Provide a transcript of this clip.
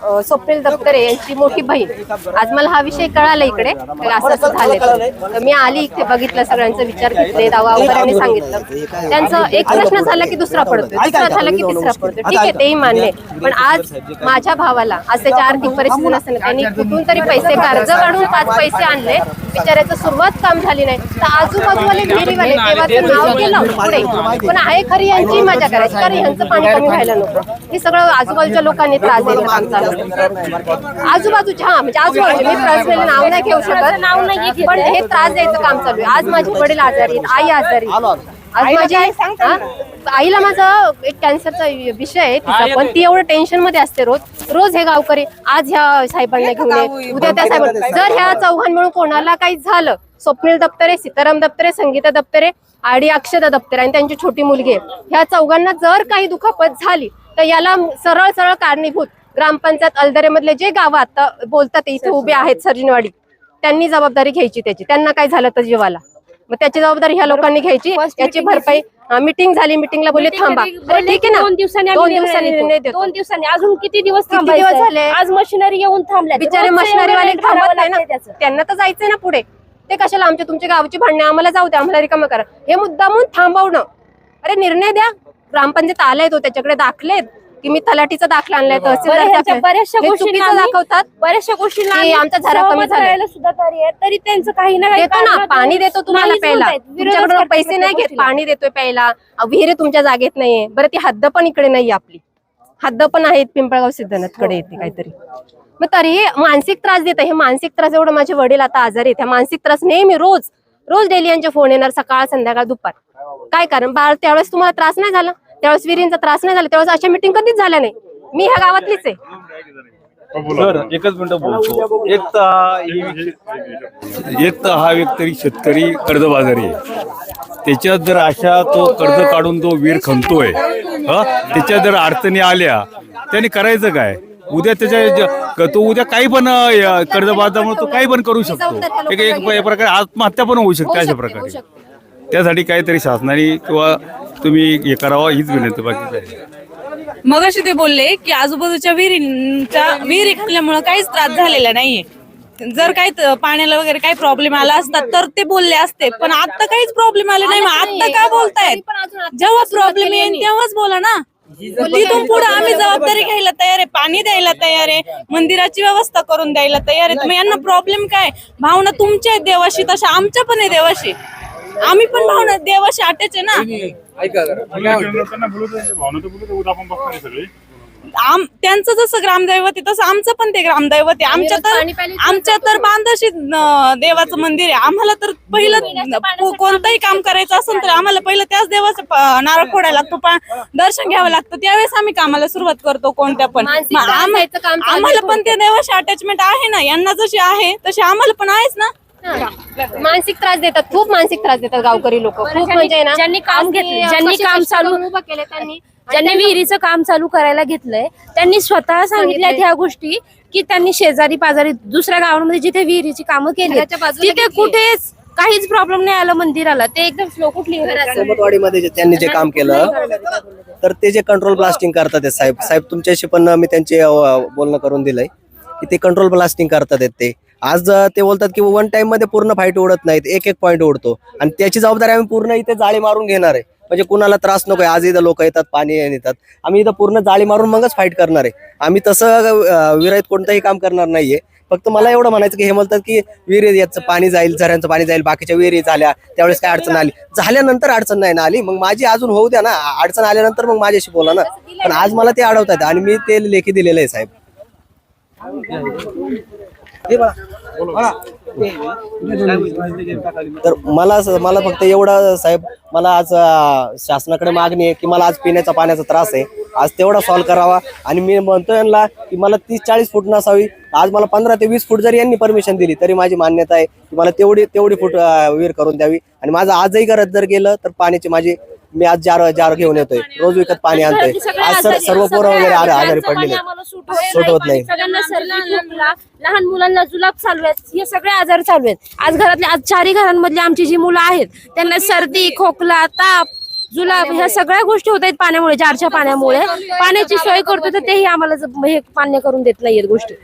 स्वप्नील दप्तरे यांची मोठी बहीण. आज मला हा विषय कळाला इकडे. असं असं झालंय. तर. मी आली इथे बघितलं सगळ्यांचा विचार घेतले गावकऱ्यांनी सांगितलं. त्यांचं एक प्रश्न झाला की दुसरा पडतो दुसरा झाला की तिसरा पडतो ठीक आहे तेही मान्य. पण आज माझ्या भावाला आज त्याची आर्थिक परिस्थिती नसताना त्यांनी कुठून तरी पैसे कर्ज काढून पाच पैसे आणले. बिचारायचं सुरुवात काम झाली नाही. तर आजूबाजूवाले विहिरीवाले देवाचं नाव केलं पुढे. पण आहे खरी यांची मजा करायची कारण यांचं पाणी कमी व्हायला नको. हे सगळं आजूबाजूच्या लोकांनी त्रास काम आहे. आजूबाजूच्या हा म्हणजे आजूबाजू मी पर्सनली नाव नाही घेऊ शकत. नाव नाही पण हे त्रास द्यायचं काम चालू आहे. आज माझे वडील आजारी आहेत आई आजारी आहे. आज माझी हा? आईला माझा एक कॅन्सरचा विषय आहे तिचा पण ती. एवढं टेन्शनमध्ये असते रोज. रोज हे गावकरी आज ह्या साहेबांना घेऊन ये उद्या त्या साहेबांना जर ह्या चौघां मिळून कोणाला काही झालं स्वप्नील दप्तरे सीताराम दप्तरे संगीता दप्तरे आणि अक्षता दप्तरे आणि त्यांची छोटी मुलगी आहे ह्या चौघांना जर काही दुखापत झाली तर याला सरळ सरळ कारणीभूत ग्रामपंचायत अलदरेमधले जे गावं आता बोलतात इथे उभे आहेत सर्जनवाडी. त्यांनी जबाबदारी घ्यायची त्याची. त्यांना काय झालं तर जीवाला? मग त्याची जबाबदारी ह्या लोकांनी घ्यायची. याची भरपाई मिटिंग झाली मिटिंगला बोलले थांबा. ठीक आहे ना? दोन दिवसांनी दोन दिवसांनी निर्णय देतो. दोन दिवसांनी. अजून किती दिवस दिवस झाले? आज मशिनरी येऊन थांबल्या बिचारे मशिनरीवाले थांबत नाही ना? त्यांना तर जायचंय ना पुढे. ते कशाला आमच्या तुमच्या गावची भांडणे? आम्हाला जाऊ द्या आम्हाला रिकामं करा. हे मुद्दामून थांबवणं. अरे निर्णय द्या. ग्रामपंचायत आलाय तो त्याच्याकडे दाखलेत. की मी तलाठीचा दाखला आणलाय तहसीलदार. बऱ्याचशा गोष्टी दाखवतात बऱ्याचशा आम्ही आमचा झरा कमी. राहायला सुद्धा तरी त्यांचं काही ना देतो ना पाणी देतो तुम्हाला प्यायला. करतात पैसे नाही घेत. पाणी देतोय प्यायला. विहीर तुमच्या जागेत नाहीये. बरं ती हद्द पण इकडे नाहीये आपली. हद्द पण आहेत पिंपळगाव सिद्धनाथकडे येते काहीतरी. मग तरी मानसिक त्रास देत. हे मानसिक त्रास एवढं माझे वडील आता आजारी आहेत. ह्या मानसिक त्रास नेहमी रोज रोज डेली यांचे फोन येणार सकाळ संध्याकाळ दुपार. काय कारण? बाळ त्यावेळेस तुम्हाला त्रास नाही झाला? त्यावेळेस विहिरींचा त्रास नाही झाला त्यावेळेस अशा मिटिंग कधीच झाल्या नाही. मी ह्या गावातलीच आहे. सर एकच मिनिट बोलतो एक तर हा ही- एक तर हा व्यक्ती शेतकरी कर्जबाजारी आहे. त्याच्यात जर अशा तो कर्ज काढून तो वीर खणतोय हा? त्याच्यात जर अडचणी आल्या त्याने करायचं काय? उद्या त्याच्या ज- तो उद्या काही पण अं, कर्जबाजामुळे तो काही पण करू शकतो. एक एक प्रकारे आत्महत्या पण होऊ शकते अशा प्रकारे. त्यासाठी काहीतरी शासनाने किंवा तुम्ही हे करावं हीच विनंती बाकी काही मगाशी ते बोलले की आजूबाजूच्या विहिरींच्या विहिरी खाल्ल्यामुळे काहीच त्रास झालेला नाहीये. जर काही त- पाण्याला वगैरे काही प्रॉब्लेम आला असता तर ते बोलले असते. पण आता काहीच प्रॉब्लेम आले नाही. मग आता का बोलतायत? जेव्हा प्रॉब्लेम येईल तेव्हाच बोला ना. तिथून पुढे आम्ही जबाबदारी घ्यायला तयार आहे. पाणी द्यायला तयार आहे. मंदिराची व्यवस्था करून द्यायला तयार आहे. मग यांना प्रॉब्लेम काय? भावना तुमच्या आहेत देवाशी तशा आमच्या पण आहे देवाशी. आम्ही पण भावना देवाशी अटॅच आहे ना. आम त्यांचं जसं ग्रामदैवत आहे तसं आमचं पण ते ग्रामदैवत आहे. आमच्या तर प्यायला आमच्या तर बांधाशी अं, देवाचं मंदिर आहे. आम्हाला तर पहिलं को- कोणतंही काम करायचं असेल तर आम्हाला पहिलं त्याच देवाचं प- नारळ फोडायला लागतो. पा- दर्शन घ्यावं लागतं. त्यावेळेस आम्ही कामाला सुरुवात करतो कोणत्या पण. मानसिक मग त्रास आम- द्यायचं काम चालू आहे आम्हाला पण त्या देवाशी अटॅचमेंट आहे ना. यांना जशी आहे तशी आम्हाला पण आहेच ना. मानसिक त्रास देतात खूप मानसिक त्रास देतात गावकरी लोक. खूप म्हणजे ना ज्यांनी काम घेतलं, ज्यांनी काम चालू- उभं केलं त्यांनी. ज्यांनी विहिरीचं काम चालू करायला घेतलंय त्यांनी स्वतः सांगितल्यात ह्या गोष्टी की त्यांनी शेजारी पाजारी दुसऱ्या गावांमध्ये जिथे विहिरीची कामं केली तिथे. कुठेच काहीच प्रॉब्लेम नाही आला मंदिराला. ते एकदम स्लो कुठली त्यांनी जे काम केलं तर ते जे कंट्रोल ब्लास्टिंग करतात साहेब साहेब तुमच्याशी पण मी त्यांचे बोलणं करून दिलंय. की ते कंट्रोल ब्लास्टिंग करतात आहेत ते. आज ते बोलतात की वन टाइममध्ये पूर्ण फाईट उडत नाहीत एक एक पॉईंट उडतो. आणि त्याची जबाबदारी आम्ही पूर्ण इथे जाळी मारून घेणार आहे. म्हणजे कुणाला त्रास नको आज इथं लोक येतात पाणी येतात. आम्ही इथं पूर्ण जाळी मारून मगच फाईट करणार आहे. आम्ही तसं अ, विरहित कोणतंही काम करणार नाहीये. फक्त मला एवढं म्हणायचं की हे म्हणतात की विहिरी याचं पाणी जाईल झऱ्यांचं पाणी जाईल बाकीच्या विहिरी झाल्या त्यावेळेस काय अडचण आली? झाल्यानंतर अडचण नाही ना आली. मग माझी अजून होऊ द्या ना. अडचण आल्यानंतर मग माझ्याशी बोला ना. पण आज मला ते अडवतात आणि मी ते लेखी दिलेलं आहे साहेब. तर मला असं- मला फक्त एवढं साहेब मला आज शासनाकडे मागणी आहे की मला आज पिण्याचा पाण्याचा त्रास आहे. आज तेवढा सॉल्व्ह करावा. आणि मी म्हणतो यांना की मला तीस चाळीस फूट नसावी. आज मला पंधरा ते वीस फूट जरी यांनी परमिशन दिली तरी माझी मान्यता आहे की मला तेवढी तेवढी फूट विहीर करून द्यावी. आणि माझं आजही करत जर गेलं तर पाण्याची माझी मी आज जार जार घेऊन येतोय. रोज विकत पाणी आणतोय. आज सर सर्व पोरं वगैरे आजारी पडलेले. आहेत. सूट होत नाही. सगळ्यांना सर्दी खोकला, लहान मुलांना जुलाब चालू आहेत. हे सगळे आजार चालू आहेत. आज घरातले आज चारही घरांमधली आमची जी मुलं आहेत त्यांना सर्दी खोकला ताप जुलाब ह्या सगळ्या गोष्टी होत आहेत पाण्यामुळे जारच्या पाण्यामुळे. पाण्याची सोय करतो तर तेही आम्हाला ज- हे मान्य करून देत नाहीयेत गोष्टी.